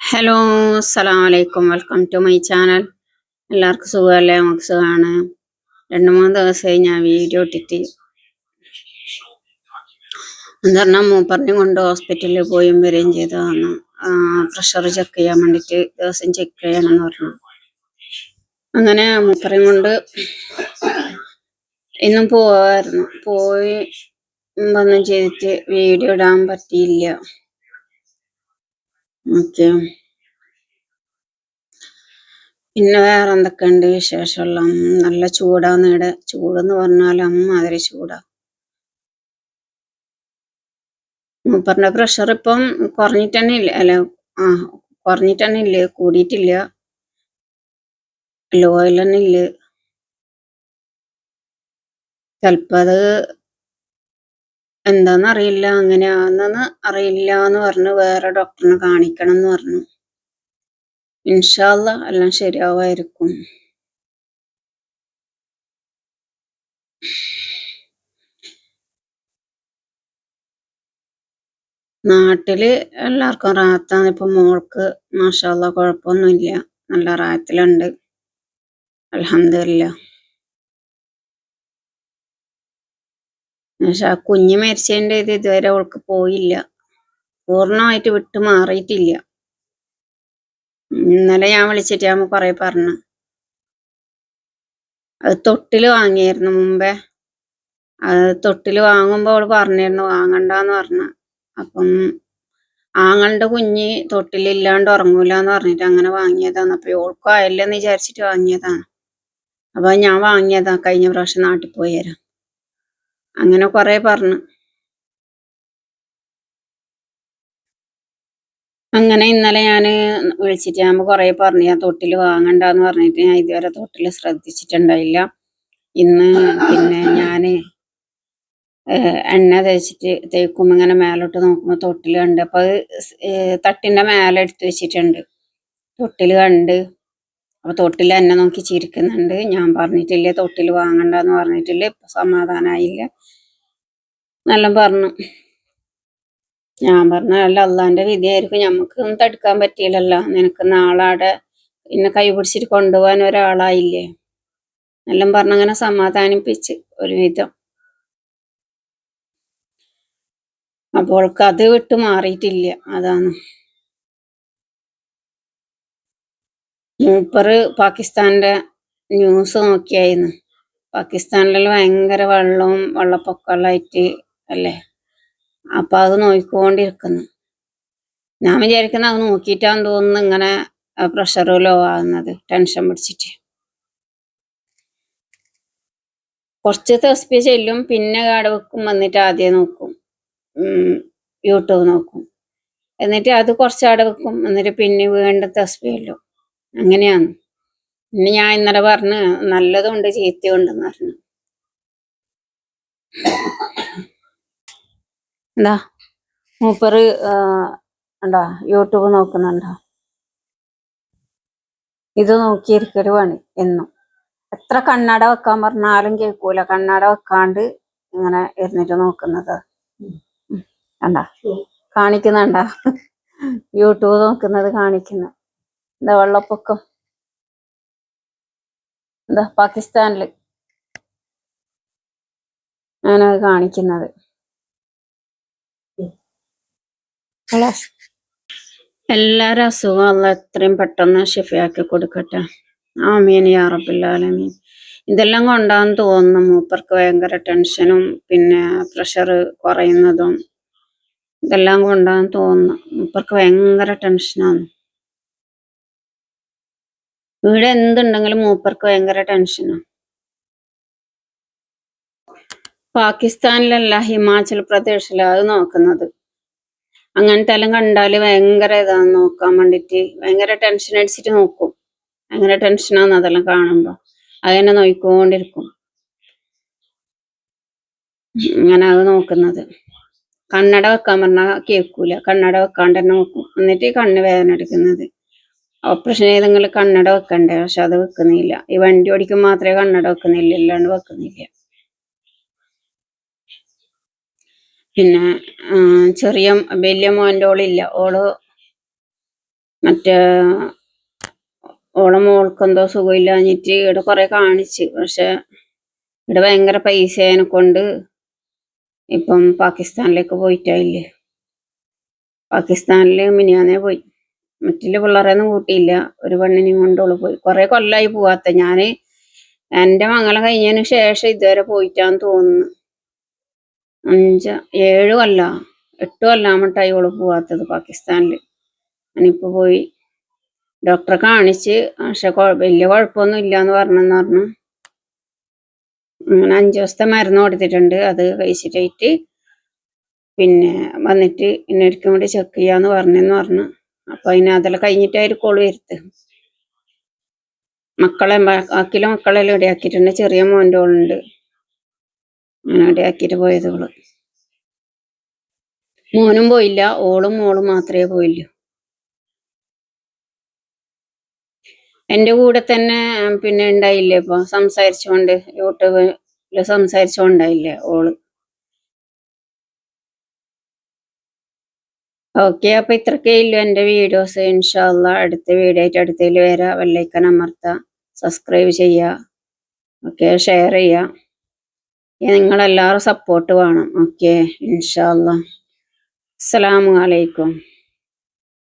Hello അസ്സലാം വലൈക്കും welcome to my channel എല്ലാവർക്കും സുഖമല്ലേ? നമുക്ക് സുഖമാണ്. രണ്ട് മൂന്ന് ദിവസമായി ഞാൻ വീഡിയോ ഇട്ടിട്ട്. എന്ന് പറഞ്ഞാൽ കൊണ്ട് ഹോസ്പിറ്റലിൽ പോയും വരികയും ചെയ്തതാണ് പ്രഷർ ചെക്ക് ചെയ്യാൻ വേണ്ടിയിട്ട് ദിവസം ചെക്ക് ചെയ്യണമെന്ന് പറഞ്ഞു. അങ്ങനെ മൂപ്പറയും കൊണ്ട് ഇന്നും പോവായിരുന്നു. പോയി വന്നും ചെയ്തിട്ട് വീഡിയോ ഇടാൻ പറ്റിയില്ല. ഓക്കെ. പിന്നെ വേറെ എന്തൊക്കെയുണ്ട് വിശേഷമുള്ള നല്ല ചൂടാന്ന് ഇവിടെ ചൂടെന്ന് പറഞ്ഞാൽ അമ്മാതിരി ചൂടാ. മൂപ്പറിന്റെ പ്രഷർ ഇപ്പം കുറഞ്ഞിട്ട് തന്നെ ഇല്ല അല്ല ആ കുറഞ്ഞിട്ട് തന്നെ ഇല്ല കൂടിയിട്ടില്ല. ലോയിൽ തന്നെ ഇല്ല. ചിലപ്പോ അത് എന്താന്ന് അറിയില്ല അങ്ങനെയാണെന്ന് അറിയില്ല എന്ന് പറഞ്ഞു വേറെ ഡോക്ടറിനെ കാണിക്കണം എന്ന് പറഞ്ഞു. ഇൻഷാല്ല എല്ലാം ശരിയാവായിരിക്കും നാട്ടിൽ എല്ലാവർക്കും റാത്താണ്. ഇപ്പൊ മോൾക്ക് മാഷാല്ല കുഴപ്പമൊന്നുമില്ല. നല്ല റായത്തിലുണ്ട് അലഹമില്ല പക്ഷെ ആ കുഞ്ഞ് മരിച്ചതിന്റെ ഇത് ഇതുവരെ അവൾക്ക് പോയില്ല. പൂർണമായിട്ട് വിട്ടു മാറിയിട്ടില്ല. ഇന്നലെ ഞാൻ വിളിച്ചിട്ട് ഞാൻ കൊറേ പറഞ്ഞു. അത് തൊട്ടിൽ വാങ്ങിയായിരുന്നു മുമ്പേ. അത് തൊട്ടിൽ വാങ്ങുമ്പോ അവൾ പറഞ്ഞിരുന്നു വാങ്ങണ്ടെന്ന് പറഞ്ഞു. അപ്പം ആങ്ങളുടെ കുഞ്ഞ് തൊട്ടിലില്ലാണ്ട് ഉറങ്ങൂലെന്ന് പറഞ്ഞിട്ട് അങ്ങനെ വാങ്ങിയതാണ് അപ്പൊ ഓൾക്കും ആയല്ലെന്ന് വിചാരിച്ചിട്ട് വാങ്ങിയതാണ്. അപ്പൊ ഞാൻ വാങ്ങിയതാ. കഴിഞ്ഞ പ്രാവശ്യം നാട്ടിൽ പോയരാ അങ്ങനെ കുറെ പറഞ്ഞു. അങ്ങനെ ഇന്നലെ ഞാൻ വിളിച്ചിട്ട് ഞാൻ കുറേ പറഞ്ഞു ഞാൻ തൊട്ടിൽ വാങ്ങണ്ടെന്ന് പറഞ്ഞിട്ട് ഞാൻ ഇതുവരെ തൊട്ടിൽ ശ്രദ്ധിച്ചിട്ടുണ്ടായില്ല. ഇന്ന് പിന്നെ ഞാൻ എണ്ണ തേച്ചിട്ട് തേക്കുമ്പോൾ ഇങ്ങനെ മേലോട്ട് നോക്കുമ്പോൾ തൊട്ടിൽ കണ്ട് അപ്പൊ അത് തട്ടിന്റെ മേലെ എടുത്ത് വെച്ചിട്ടുണ്ട്. തൊട്ടിൽ കണ്ട് അപ്പൊ തൊട്ടിൽ എന്നെ നോക്കി ചിരിക്കുന്നുണ്ട്. ഞാൻ പറഞ്ഞിട്ടില്ലേ തൊട്ടിൽ വാങ്ങണ്ടെന്ന് പറഞ്ഞിട്ടില്ലേ? ഇപ്പൊ സമാധാനായില്ല. നല്ല പറഞ്ഞു. ഞാൻ പറഞ്ഞ അല്ല അള്ളാന്റെ വിധിയായിരിക്കും. ഞമ്മക്ക് ഒന്നും തടുക്കാൻ പറ്റിയില്ലല്ലോ. നിനക്ക് നാളാടെ കൈ പിടിച്ചിട്ട് കൊണ്ടുപോകാൻ ഒരാളായില്ലേ? എല്ലാം പറഞ്ഞങ്ങനെ സമാധാനിപ്പിച്ച് ഒരുവിധം. അപ്പോൾ അത് വിട്ട് മാറിയിട്ടില്ല. അതാണ്. മൂപ്പറ് പാകിസ്ഥാന്റെ ന്യൂസ് നോക്കിയായിരുന്നു. പാകിസ്ഥാനിലെല്ലാം ഭയങ്കര വെള്ളവും വെള്ളപ്പൊക്കമുള്ളതായിട്ട് അല്ലേ? അപ്പൊ അത് നോക്കിക്കൊണ്ടിരിക്കുന്നു. ഞാൻ വിചാരിക്കുന്ന അത് നോക്കിയിട്ടാന്ന് തോന്നുന്നു ഇങ്ങനെ പ്രഷർ ലോ ആകുന്നത് ടെൻഷൻ പിടിച്ചിട്ട്. കുറച്ച് തെസ്പി ചെല്ലും പിന്നെ കാട് വെക്കും വന്നിട്ട് ആദ്യം നോക്കും. യൂട്യൂബ് നോക്കും. എന്നിട്ട് അത് കുറച്ച് വെക്കും എന്നിട്ട് പിന്നെ വീണ്ടും തെസ്പി ചെല്ലും. അങ്ങനെയാണ്. പിന്നെ ഞാൻ ഇന്നലെ പറഞ്ഞ് നല്ലതുണ്ട് ചീത്തയുണ്ടെന്ന് പറഞ്ഞു. എന്താ? മൂപ്പറ് എന്താ യൂട്യൂബ് നോക്കുന്നുണ്ടോ? ഇത് നോക്കിയിരിക്കൽ പണി എന്നും. എത്ര കണ്ണട വെക്കാൻ പറഞ്ഞാലും കേൾക്കൂല. കണ്ണട വെക്കാണ്ട് ഇങ്ങനെ ഇരുന്നിട്ട് നോക്കുന്നത്. കണ്ട? കാണിക്കുന്നുണ്ട? യൂട്യൂബ് നോക്കുന്നത് കാണിക്കുന്നു. എന്താ വെള്ളപ്പൊക്കം? എന്താ? പാകിസ്ഥാനിൽ. അങ്ങനെ കാണിക്കുന്നത്. എല്ലാരും അസുഖം അല്ല എത്രയും പെട്ടെന്ന് ഷിഫയാക്കി കൊടുക്കട്ടെ. ആമീൻ യാ റബ്ബുല്ലാലമീൻ ഇതെല്ലാം കൊണ്ടാന്ന് തോന്നുന്നു മൂപ്പർക്ക് ഭയങ്കര ടെൻഷനും പിന്നെ പ്രഷർ കുറയുന്നതും ഇതെല്ലാം കൊണ്ടാന്ന് തോന്നുന്നു. മൂപ്പർക്ക് ഭയങ്കര ടെൻഷനാണ് ഇവിടെ എന്തുണ്ടെങ്കിലും മൂപ്പർക്ക് ഭയങ്കര ടെൻഷനാണ് പാകിസ്ഥാനിലല്ല ഹിമാചൽ പ്രദേശിലാണ് അത് നോക്കുന്നത്. അങ്ങനത്തെ എല്ലാം കണ്ടാൽ ഭയങ്കര ഇതാന്ന് നോക്കാൻ വേണ്ടിട്ട് ഭയങ്കര ടെൻഷൻ അടിച്ചിട്ട് നോക്കും. ഭയങ്കര ടെൻഷനാന്ന് അതെല്ലാം കാണുമ്പോ. അതെന്നെ നോക്കിക്കൊണ്ടിരിക്കും അങ്ങനെ അത് നോക്കുന്നത്. കണ്ണട വെക്കാൻ പറഞ്ഞാൽ കേൾക്കൂല കണ്ണട വെക്കാണ്ട് തന്നെ നോക്കും. എന്നിട്ട് കണ്ണ് വേദന എടുക്കുന്നത്. ഓപ്പറേഷൻ ചെയ്തെങ്കിൽ കണ്ണട വെക്കണ്ടേ? പക്ഷെ അത് വെക്കുന്നില്ല. ഈ വണ്ടി ഓടിക്കും മാത്രമേ കണ്ണട വെക്കുന്നില്ല. ഇല്ലാണ്ട് വെക്കുന്നില്ല. പിന്നെ ചെറിയ വലിയ മോന്റെ ഓളില്ല. ഓൾ മറ്റേ ഓളെ മോൾക്കെന്തോ സുഖമില്ലാഞ്ഞിട്ട് ഇവിടെ കുറെ കാണിച്ച്. പക്ഷെ ഇവിടെ ഭയങ്കര പൈസ അതിനെ കൊണ്ട് ഇപ്പം പാകിസ്ഥാനിലേക്ക് പോയിട്ടായില്ലേ? പാകിസ്ഥാനിൽ മിനിയാന്നേ പോയി. മറ്റുള്ള പിള്ളേരെയൊന്നും കൂട്ടിയില്ല. ഒരു പെണ്ണിനെയും കൊണ്ടോൾ പോയി. കുറേ കൊല്ലമായി പോവാത്ത. ഞാൻ എന്റെ മംഗളം കഴിഞ്ഞതിന് ശേഷം ഇതുവരെ പോയിട്ടാന്ന് തോന്നുന്നു. അഞ്ച് ഏഴ് കൊല്ല എട്ട് കൊല്ലാമട്ടായി ഓൾ പോവാത്തത് പാകിസ്ഥാനിൽ അനിപ്പോ പോയി ഡോക്ടറെ കാണിച്ച് പക്ഷെ വലിയ കുഴപ്പമൊന്നും ഇല്ലാന്ന് പറഞ്ഞെന്ന് പറഞ്ഞു. അങ്ങനെ അഞ്ചു ദിവസത്തെ മരുന്ന് കൊടുത്തിട്ടുണ്ട്. അത് കഴിച്ചിട്ടായിട്ട് പിന്നെ വന്നിട്ട് ഇന്നൊരിക്കും കൂടി ചെക്ക് ചെയ്യാന്ന് പറഞ്ഞെന്ന് പറഞ്ഞു. അപ്പൊ അതിന് അതെല്ലാം കഴിഞ്ഞിട്ടായിരിക്കും ഓൾ വരുത്ത്. മക്കളെ ബാക്കിയുള്ള മക്കളെല്ലാം ഇവിടെ ആക്കിയിട്ടുണ്ട്. ചെറിയ മോന്റെ ഓളുണ്ട് അങ്ങനെ ഇവിടെ ആക്കിയിട്ട് പോയത് ഓൾ മോനും പോയില്ല ഓളും മോളും മാത്രമേ പോയില്ലൂ എന്റെ കൂടെ തന്നെ പിന്നെ ഉണ്ടായില്ലേ ഇപ്പൊ? സംസാരിച്ചുകൊണ്ട് യൂട്യൂബിൽ സംസാരിച്ചുകൊണ്ടായില്ലേ ഓൾ? ഓക്കെ അപ്പൊ ഇത്രക്കേ ഇല്ലു എന്റെ വീഡിയോസ്. ഇൻഷാല്ല അടുത്ത വീഡിയോ ആയിട്ട് അടുത്തതിൽ വരാം. വെള്ളൈക്കൻ അമർത്ത സബ്സ്ക്രൈബ് ചെയ്യുക ഓക്കെ ഷെയർ ചെയ്യുക. നിങ്ങളെല്ലാവരും സപ്പോർട്ട് വേണം. ഓക്കെ ഇൻഷാല്ല അസ്സലാമു അലൈക്കും.